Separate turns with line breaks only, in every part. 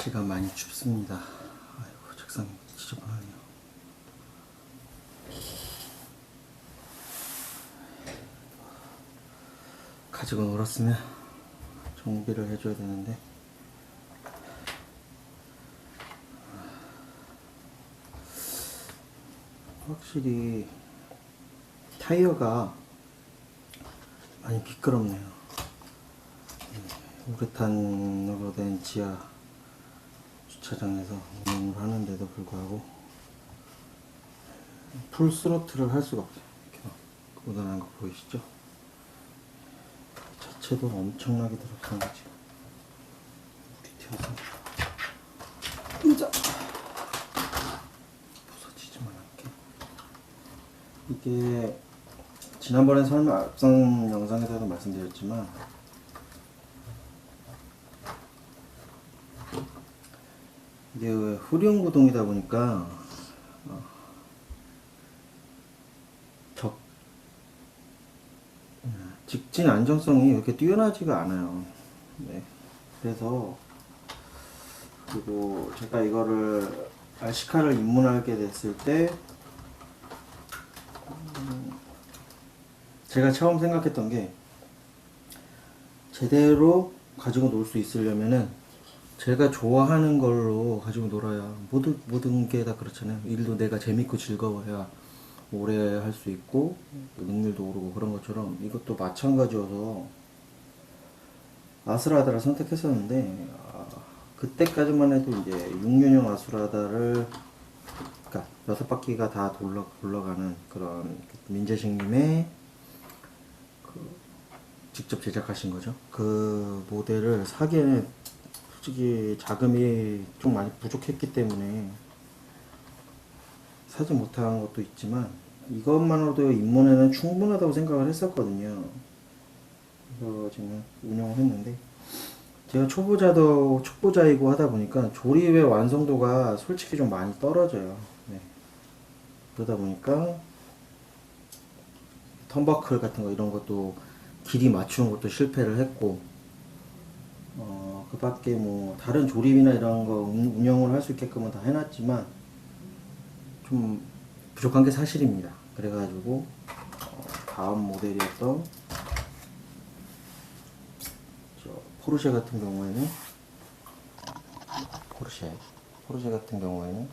날씨가 많이 춥습니다. 아이고 책상 지저분하네요. 가지고 놀았으면 정비를 해줘야 되는데 확실히 타이어가 많이 미끄럽네요. 우레탄으로 된 지하 주차장에서 운행을 하는데도 불구하고 풀 스로틀을 할 수가 없어요. 이렇게 막 고단한 거 보이시죠? 자체도 엄청나게 더럽습니다 지금. 물이 튀어서 의자 부서지지만 않게 이게 지난번에 설명 앞선 영상에서도 말씀드렸지만 이게 후륜구동이다 보니까 어, 적 음, 직진 안정성이 이렇게 뛰어나지가 않아요. 네. 그래서 그리고 제가 이거를 RC카를 입문하게 됐을 때 음, 제가 처음 생각했던 게 제대로 가지고 놀 수 있으려면은 제가 좋아하는 걸로 가지고 놀아야 모든 모든 게 다 그렇잖아요. 일도 내가 재밌고 즐거워야 오래 할 수 있고 능률도 오르고 그런 것처럼 이것도 마찬가지여서 아스라다를 선택했었는데 아, 그때까지만 해도 이제 6년형 아스라다를 그러니까 여섯 바퀴가 다 돌러 돌아가는 그런 민재식님의 그 직접 제작하신 거죠. 그 모델을 사기에는 솔직히 자금이 좀 많이 부족했기 때문에 사지 못한 것도 있지만 이것만으로도 입문에는 충분하다고 생각을 했었거든요. 그래서 지금 운영을 했는데 제가 초보자도 초보자이고 하다 보니까 조립의 완성도가 솔직히 좀 많이 떨어져요. 네. 그러다 보니까 턴버클 같은 거 이런 것도 길이 맞추는 것도 실패를 했고 어, 그 밖에 뭐 다른 조립이나 이런 거 운- 운영을 할 수 있게끔은 다 해놨지만 좀 부족한 게 사실입니다. 그래가지고 어, 다음 모델이었던 저 포르쉐 같은 경우에는 포르쉐 포르쉐 같은 경우에는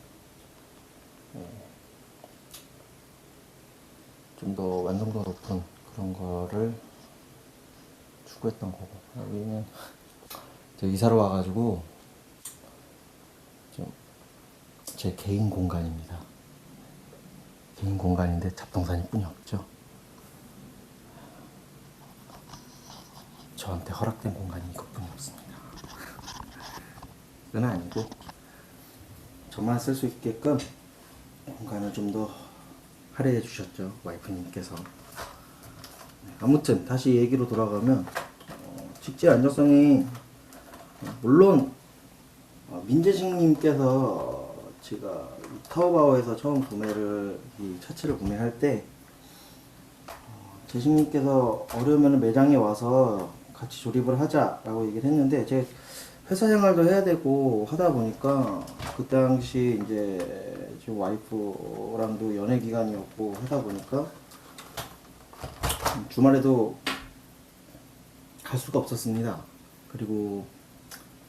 좀 더 완성도 높은 그런 거를 추구했던 거고 여기는 저 이사를 와가지고 좀 제 개인 공간입니다. 개인 공간인데 잡동사니 뿐이 없죠. 저한테 허락된 공간이 이것뿐이 없습니다. 그건 아니고 저만 쓸 수 있게끔 공간을 좀 더 할애해 주셨죠 와이프님께서. 네, 아무튼 다시 얘기로 돌아가면 어, 직지 안정성이 어, 물론 어, 민재식님께서 제가 이 타오바오에서 처음 구매를 이 차체를 구매할 때 어, 재식님께서 어려우면 매장에 와서 같이 조립을 하자라고 얘기를 했는데 제 회사 생활도 해야 되고 하다 보니까 그 당시 이제 지금 와이프랑도 연애 기간이었고 하다 보니까 주말에도 갈 수가 없었습니다. 그리고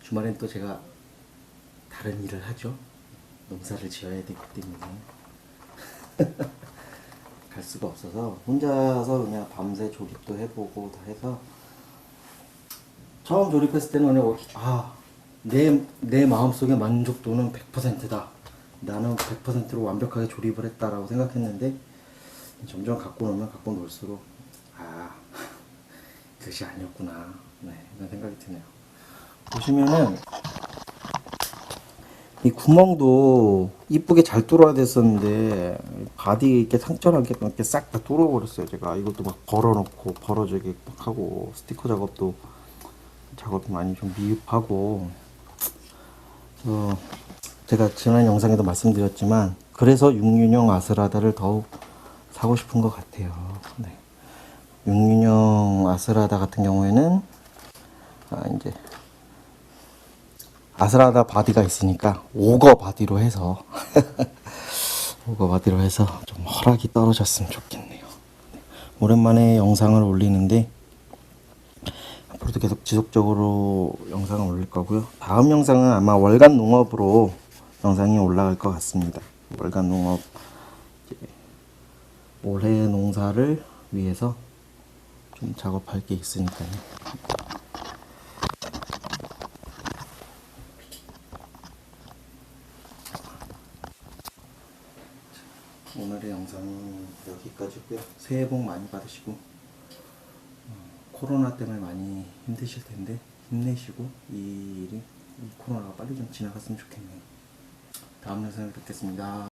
주말엔 또 제가 다른 일을 하죠. 농사를 지어야 되기 때문에 갈 수가 없어서 혼자서 그냥 밤새 조립도 해보고 다 해서 처음 조립했을 때는 그냥 아, 내, 내 마음속의 만족도는 100%다. 나는 100%로 완벽하게 조립을 했다라고 생각했는데 점점 갖고 놀면 갖고 놀수록 아, 그것이 아니었구나. 네, 이런 생각이 드네요. 보시면은 이 구멍도 이쁘게 잘 뚫어야 됐었는데 바디 이렇게 상처나게 이렇게 싹 다 뚫어버렸어요. 제가 이것도 막 걸어놓고 벌어지게 막 하고 스티커 작업도 작업이 많이 좀 미흡하고. 어, 제가 지난 영상에도 말씀드렸지만 그래서 6륜형 아스라다를 더욱 사고 싶은 것 같아요. 네. 6륜형 아스라다 같은 경우에는 아, 이제 아스라다 바디가 있으니까 오거 바디로 해서 오거 바디로 해서 좀 허락이 떨어졌으면 좋겠네요. 오랜만에 영상을 올리는데 앞으로도 계속 지속적으로 영상을 올릴 거고요. 다음 영상은 아마 월간 농업으로 영상이 올라갈 것 같습니다. 월간 농업 올해 농사를 위해서 좀 작업할 게 있으니까요. 오늘의 영상은 여기까지고요. 새해 복 많이 받으시고 어, 코로나 때문에 많이 힘드실 텐데 힘내시고 이 일이 이 코로나가 빨리 좀 지나갔으면 좋겠네요. 다음 영상에 뵙겠습니다.